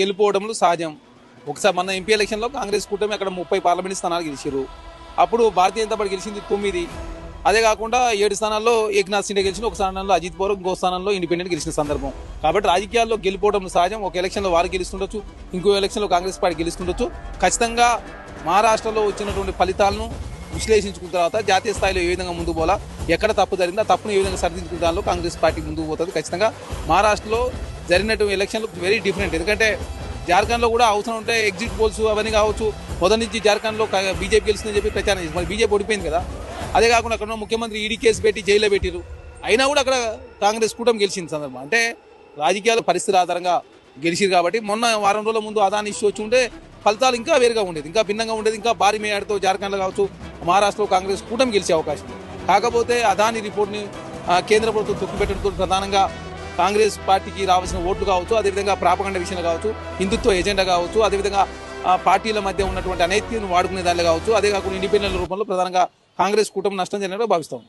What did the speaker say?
గెలుపోవడంలో సహజం ఒకసారి మన ఎంపీ ఎలక్షన్లో కాంగ్రెస్ కూటమి అక్కడ ముప్పై పార్లమెంట్ స్థానాలు గెలిచారు అప్పుడు భారతీయ జనతా పార్టీ గెలిచింది తొమ్మిది. అదే కాకుండా ఏడు స్థానాల్లో ఏక్నాథ్ సిండే గెలిచిన ఒక స్థానంలో అజిత్ పవార్ ఇంకో స్థానంలో ఇండిపెండెంట్ గెలిచిన సందర్భం. కాబట్టి రాజకీయాల్లో గెలిపోవడం సహజం ఒక ఎలక్షన్లో వారు గెలుస్తుండొచ్చు ఇంకో ఎలక్షన్లో కాంగ్రెస్ పార్టీ గెలుస్తుండొచ్చు. ఖచ్చితంగా మహారాష్ట్రలో వచ్చినటువంటి ఫలితాలను విశ్లేషించుకున్న తర్వాత జాతీయ స్థాయిలో ఏ విధంగా ముందు పోలా ఎక్కడ తప్పు జరిగిందో తప్పును ఏ విధంగా సరిదిద్దుకున్న దానిలో కాంగ్రెస్ పార్టీ ముందుకు పోతుంది. ఖచ్చితంగా మహారాష్ట్రలో జరిగినటువంటి ఎలక్షన్లు వెరీ డిఫరెంట్ ఎందుకంటే జార్ఖండ్లో కూడా అవసరం ఉంటే ఎగ్జిట్ పోల్స్ అవన్నీ కావచ్చు. మొదటి నుంచి జార్ఖండ్లో బీజేపీ గెలిచిందని చెప్పి ప్రచారం చేసి మరి బీజేపీ ఓడిపోయింది కదా. అదే కాకుండా అక్కడ ముఖ్యమంత్రి ఈడీ కేసు పెట్టి జైల్లో పెట్టిరు అయినా కూడా అక్కడ కాంగ్రెస్ కూటమి గెలిచింది సందర్భం. అంటే రాజకీయాల పరిస్థితుల ఆధారంగా గెలిచిరు కాబట్టి మొన్న వారం రోజుల ముందు అదాని ఇష్యూ వచ్చి ఉంటే ఫలితాలు ఇంకా వేరుగా ఉండేది. ఇంకా భిన్నంగా ఉండేది. ఇంకా భారీ మేయాడుతో జార్ఖండ్లో కావచ్చు మహారాష్ట్రలో కాంగ్రెస్ కూటమి గెలిచే అవకాశం కాకపోతే అదాని రిపోర్ట్ని కేంద్ర ప్రభుత్వం తొక్కిపెట్టడంతో ప్రధానంగా కాంగ్రెస్ పార్టీకి రావాల్సిన ఓట్లు కావచ్చు అదేవిధంగా ప్రాపగండ విషయంలో కావచ్చు హిందుత్వ ఎజెండా కావచ్చు అదేవిధంగా పార్టీల మధ్య ఉన్నటువంటి అనైత్యం వాడుకునే దానిలో కావచ్చు అదే కాకుండా ఇండిపెండెంట్ రూపంలో ప్రధానంగా కాంగ్రెస్ కుటుంబం నష్టం జరిగినట్టు భావిస్తాం.